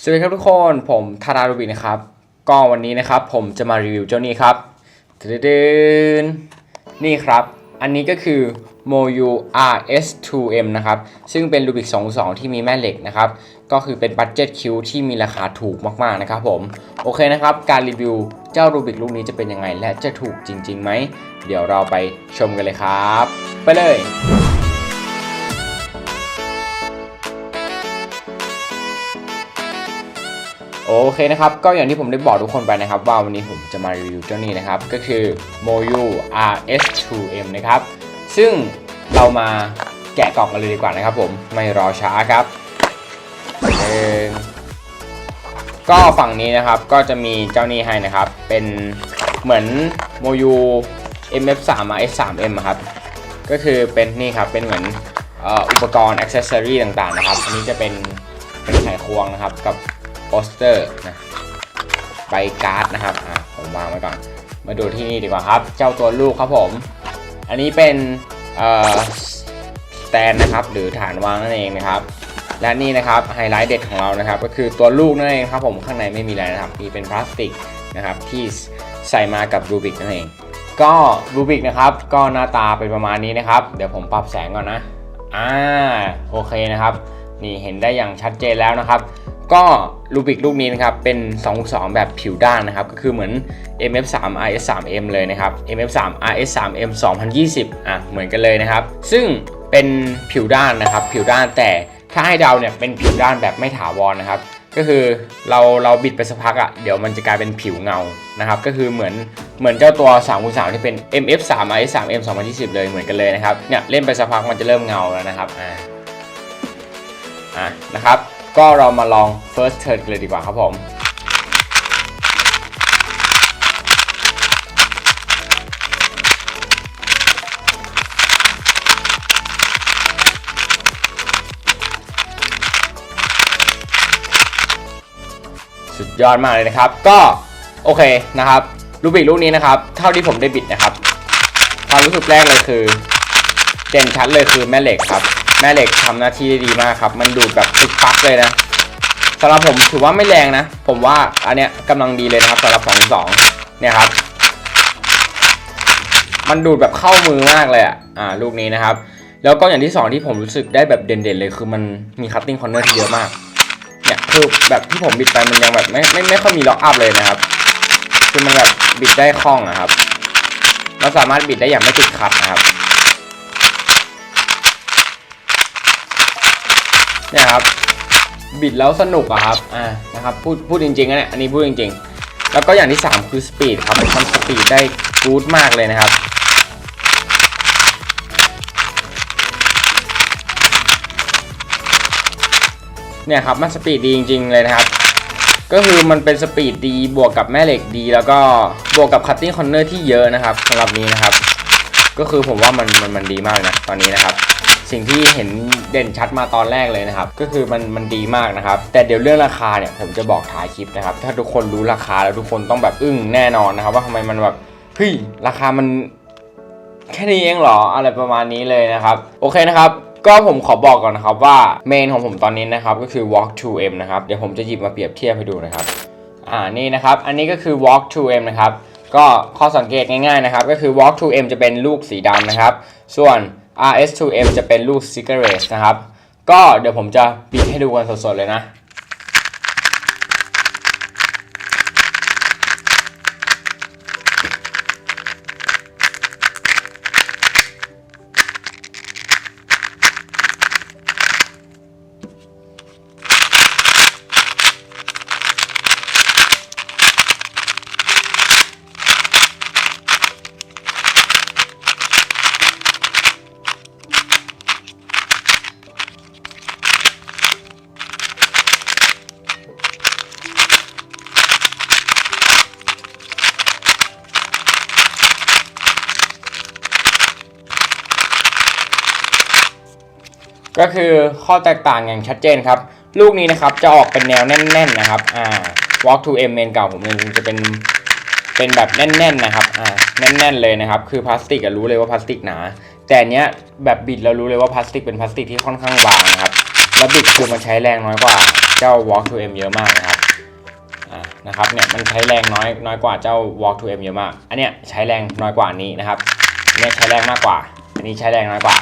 สวัสดีครับทุกคนผมทารารูบินนะครับก็วันนี้นะครับผมจะมารีวิวเจ้านี้ครับตึนนี่ครับ อันนี้ก็คือ MoU RS2M นะครับ ซึ่งเป็นรูบิก22 ที่มีแม่เหล็กนะครับ ก็คือเป็นบัตเจ็ตคิวที่มีราคาถูกมากๆนะครับผม โอเคนะครับ การรีวิวเจ้ารูบิกลูกนี้จะเป็นยังไง และจะถูกจริงๆไหม เดี๋ยวเราไปชมกันเลยครับ ไปเลย โอเคนะครับ ก็อย่างที่ผมได้บอกทุกคนไปนะครับ ว่าวันนี้ผมจะมารีวิวเจ้านี้นะครับ ก็คือ Moyu RS2M นะครับ ซึ่งเรามาแกะกล่องกันเลยดีกว่านะครับผมไม่รอช้าครับหนึ่งก็ฝั่งนี้นะครับก็จะมีเจ้านี้ให้นะครับ เป็นเหมือน Moyu MF3 RS3M อะครับ ก็คือเป็นนี่ครับเป็นเหมือนอุปกรณ์อ c เซสซอรี่ต่างๆนะครับ อันนี้จะเป็นเป็นไขควงนะครับกับ โปสเตอร์นะใบการ์ดนะครับอะผมวางไว้ก่อน มาดูที่นี่ดีกว่าครับ เจ้าตัวลูกครับผม อันนี้เป็นเอ่อสแตนนะครับ หรือฐานวางนั่นเองนะครับ และนี่นะครับไฮไลท์เด็ดของเรานะครับ ก็คือตัวลูกนั่นเองครับผมข้างในไม่มีอะไรนะครับ มีเป็นพลาสติกนะครับที่ใส่มากับรูบิกนั่นเอง ก็รูบิกนะครับ ก็หน้าตาเป็นประมาณนี้นะครับ เดี๋ยวผมปรับแสงก่อนนะอ่าโอเคนะครับ นี่เห็นได้อย่างชัดเจนแล้วนะครับ ก็รูบิกลูกนี้นะครับเป็น 2 2 แบบผิวด้านนะครับ ก็คือเหมือน MF3 RS3M เลยนะครับ MF3 RS3M 2020 อะ เหมือนกันเลยนะครับ ซึ่งเป็นผิวด้านนะครับ ผิวด้านแต่ถ้าให้เดาเนี่ยเป็นผิวด้านแบบไม่ถาวรนะครับ ก็คือเราเราบิดไปสักพักอะ่ะเดี๋ยวมันจะกลายเป็นผิวเงานะครับ ก็คือเหมือนเหมือนเจ้าตัว3คู3ที่เป็น MF3 RS3M 2020 เลยเหมือนกันเลยนะครับเนี่ยเล่นไปสักพักมันจะเริ่มเงาแล้วนะครับอ่าอะนะครับ ก็เรามาลอง first turn กันเลยดีกว่าครับผมสุดยอดมากเลยนะครับ ก็โอเคนะครับรูบิกลูกนี้นะครับ เท่าที่ผมได้บิดนะครับ ความรู้สึกแรกเลยคือ เด่นชัดเลยคือแม่เหล็กครับ แม่เหล็กทำหน้าที่ได้ดีมากครับ มันดูดแบบตึกปักเลยนะสำหรับผมถือว่าไม่แรงนะ ผมว่าอันเนี้ยกำลังดีเลยนะครับสำหรับของสองเนี่ยครับ มันดูดแบบเข้ามือมากเลยอะอ่าลูกนี้นะครับ แล้วก็อย่างที่สองที่ผมรู้สึกได้แบบเด่นๆเลยคือมันมีคัตติ้งคอร์เนอร์ที่เยอะมากเนี่ยคือแบบที่ผมบิดไปมันยังแบบไม่ไม่ไม่ค่อยมีล็อกอัพเลยนะครับ คือมันแบบบิดได้คล่องนะครับเราสามารถบิดได้อย่างไม่ติดขัดนะครับ เนี่ยครับบิดแล้วสนุกอะครับอ่านะครับพูดพูดจริงๆนะเนี่ยอันนี้พูดจริง ๆ แล้วก็อย่างที่ 3 คือสปีดครับมันสปีดได้กู๊ดมากเลยนะครับเนี่ยครับมันสปีดดีจริง ๆ เลยนะครับ ก็คือมันเป็นสปีดดีบวกกับแม่เหล็กดี แล้วก็บวกกับคัตติ้งคอนเนอร์ที่เยอะนะครับสำหรับนี้นะครับ ก็คือผมว่ามันมันมันดีมากนะตอนนี้นะครับ สิ่งที่เห็นเด่นชัดมาตอนแรกเลยนะครับ ก็คือมันมันดีมากนะครับ แต่เดี๋ยวเรื่องราคาเนี่ยผมจะบอกท้ายคลิปนะครับ ถ้าทุกคนรู้ราคาแล้วทุกคนต้องแบบอึ้งแน่นอนนะครับ ว่าทำไมมันแบบเฮ้ยราคามันแค่นี้เองเหรออะไรประมาณนี้เลยนะครับ โอเคนะครับก็ผมขอบอกก่อนนะครับว่าเมนของผมตอนนี้นะครับก็คือ walk 2m นะครับเดี๋ยวผมจะหยิบมาเปรียบเทียบให้ดูนะครับอ่านี่นะครับอันนี้ก็คือ walk 2m นะครับก็ข้อสังเกตง่ายๆนะครับก็คือ walk 2m จะเป็นลูกสีดำนะครับ ส่วน rs 2m จะเป็นลูก cigarette นะครับ ก็เดี๋ยวผมจะปิดให้ดูกันสดๆเลยนะ ก็คือข้อแตกต่างอย่างชัดเจนครับ ลูกนี้นะครับจะออกเป็นแนวแน่น ๆนะครับอ่า walk to m เมนเก่าผมเนี่ยจะเป็นเป็นแบบแน่นๆนะครับอ่าแน่นๆเลยนะครับ คือพลาสติกอะรู้เลยว่าพลาสติกหนา แต่อันเนี้ยแบบบิดเรารู้เลยว่าพลาสติกเป็นพลาสติกที่ค่อนข้างบางนะครับแล้วบิดคือมันใช้แรงน้อยกว่าเจ้า Walk to M เยอะมากนะครับอ่านะครับเนี่ยมันใช้แรงน้อยน้อยกว่าเจ้า Walk to M เยอะมาก อันเนี้ยใช้แรงน้อยกว่านี้นะครับอันเนี้ยใช้แรงมากกว่า อันนี้ใช้แรงน้อยกว่า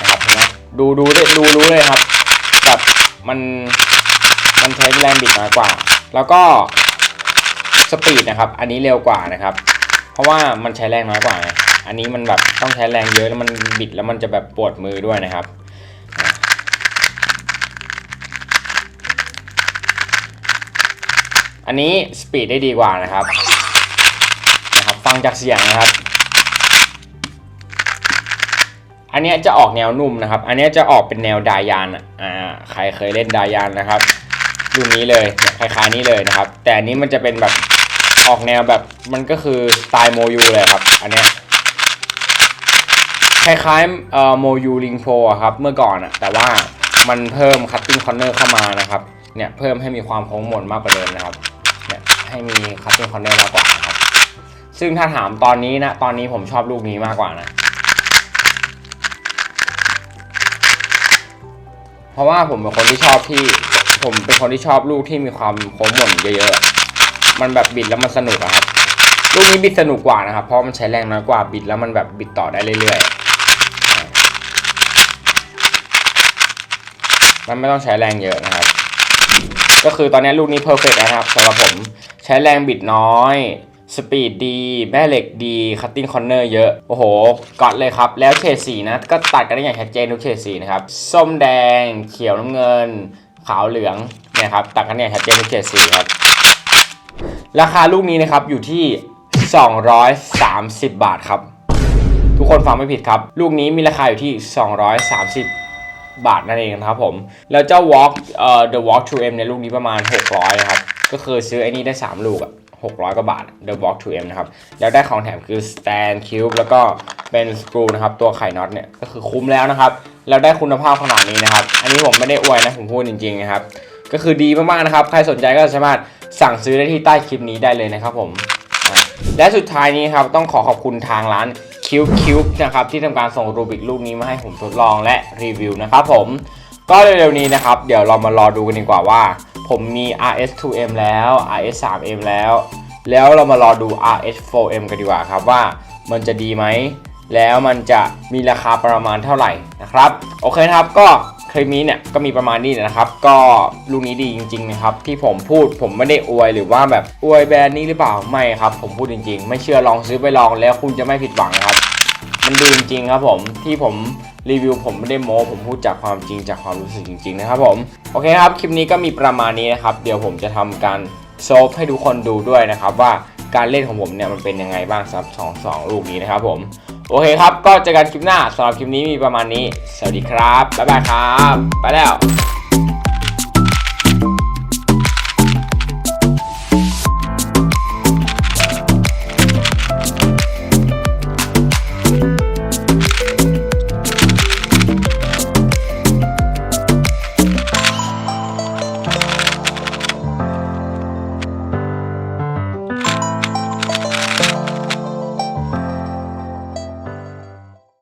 นะครับเห็นไหม ดูดูได้ดูรู้เลยครับแบบมันมันใช้แรงบิดน้อยกว่า แล้วก็สปีดนะครับ อันนี้เร็วกว่านะครับ เพราะว่ามันใช้แรงน้อยกว่า อันนี้มันแบบต้องใช้แรงเยอะแล้วมันบิดแล้วมันจะแบบปวดมือด้วยนะครับอันนี้สปีดได้ดีกว่านะครับนะครับ ฟังจากเสียงนะครับ อันนี้จะออกแนวนุ่มนะครับ อันนี้จะออกเป็นแนวดายานอ่าใครเคยเล่นดายานนะครับรุ่นนี้เลยคล้ายๆนี้เลยนะครับ แต่อันนี้มันจะเป็นแบบออกแนวแบบมันก็คือสไตล์โมยูเลยครับ อันเนี้ยคล้ายๆเอ่อโมยูลิงโ o อะครับเมื่อก่อนอะแต่ว่ามันเพิ่มคัตติ้งคอนเนอร์เข้ามานะครับเนี่ยเพิ่มให้มีความโค้งมนมากกว่าเดิมนะครับเนี่ยให้มีคัตติ้งคอนเนอร์มากกว่าครับซึ่งถ้าถามตอนนี้นะตอนนี้ผมชอบลูกนี้มากกว่านะ เพราะว่าผมเป็นคนที่ชอบที่ ผมเป็นคนที่ชอบลูกที่มีความโค้งหม่นเยอะๆ มันแบบบิดแล้วมันสนุกอะครับ ลูกนี้บิดสนุกกว่านะครับ เพราะมันใช้แรงน้อยกว่าบิดแล้วมันแบบบิดต่อได้เรื่อยๆ มันไม่ต้องใช้แรงเยอะนะครับ ก็คือตอนนี้ลูกนี้เพอร์เฟกต์นะครับสำหรับผมใช้แรงบิดน้อย สปีดดี แม่เหล็กดีคัตติ้งคอนเนอร์เยอะ โอ้โหกอดเลยครับ แล้วเฉดสีนะ ก็ตัดกันได้อย่างชัดเจนทุกเฉดสีนะครับ ส้มแดง เขียวน้ำเงิน ขาวเหลืองเนี่ยครับตัดกันได้อย่างชัดเจนทุกเฉดสีครับ ราคาลูกนี้นะครับอยู่ที่ 230 บาทครับ ทุกคนฟังไม่ผิดครับ ลูกนี้มีราคาอยู่ที่ 230บาทนั่นเองนะครับผม แล้วเจ้า Walk เอ่อ The Walk 2M ในลูกนี้ประมาณ 600นะครับ ก็คือซื้อไอ้นี่ได้ 3 ลูกอะ 600 กว่าบาท The Walk 2M นะครับ แล้วได้ของแถมคือ Stand Cube แล้วก็เป็นสกรูนะครับ ตัวไข่น็อตเนี่ย ก็คือคุ้มแล้วนะครับ แล้วได้คุณภาพขนาดนี้นะครับ อันนี้ผมไม่ได้อวยนะ ผมพูดจริงๆนะครับ ก็คือดีมากๆนะครับ ใครสนใจก็สามารถสั่งซื้อได้ที่ใต้คลิปนี้ได้เลยนะครับผม และสุดท้ายนี้ครับต้องขอขอบคุณทางร้านคิวคิวนะครับที่ทำการส่งรูบิกลูกนี้มาให้ผมทดลองและรีวิวนะครับผม ก็เร็วๆนี้นะครับ เดี๋ยวเรามารอดูกันดีกว่าว่า ผมมี RS2M แล้ว RS3M แล้ว แล้วเรามารอดู RS4M กันดีกว่าครับว่ามันจะดีไหม แล้วมันจะมีราคาประมาณเท่าไหร่นะครับ โอเคครับก็คลิปนี้เนี่ยก็มีประมาณนี้นะครับ ก็ลูกนี้ดีจริงๆนะครับ ที่ผมพูดผมไม่ได้อวยหรือว่าแบบอวยแบรนด์นี้หรือเปล่าไม่ครับ ผมพูดจริง ๆ ไม่เชื่อลองซื้อไปลองแล้วคุณจะไม่ผิดหวังนะครับ มันดีจริงครับผมที่ผมรีวิวผมไม่ได้โม้ผมพูดจากความจริงจากความรู้สึกจริง ๆ นะครับผมโอเคครับคลิปนี้ก็มีประมาณนี้นะครับ เดี๋ยวผมจะทำการโซฟให้ทุกคนดูด้วยนะครับ ว่าการเล่นของผมเนี่ยมันเป็นยังไงบ้างสำหรับสองสองลูกนี้นะครับผมโอเคครับ ก็เจอกันคลิปหน้าสำหรับคลิปนี้มีประมาณนี้ สวัสดีครับ บ๊ายบายครับ ไปแล้ว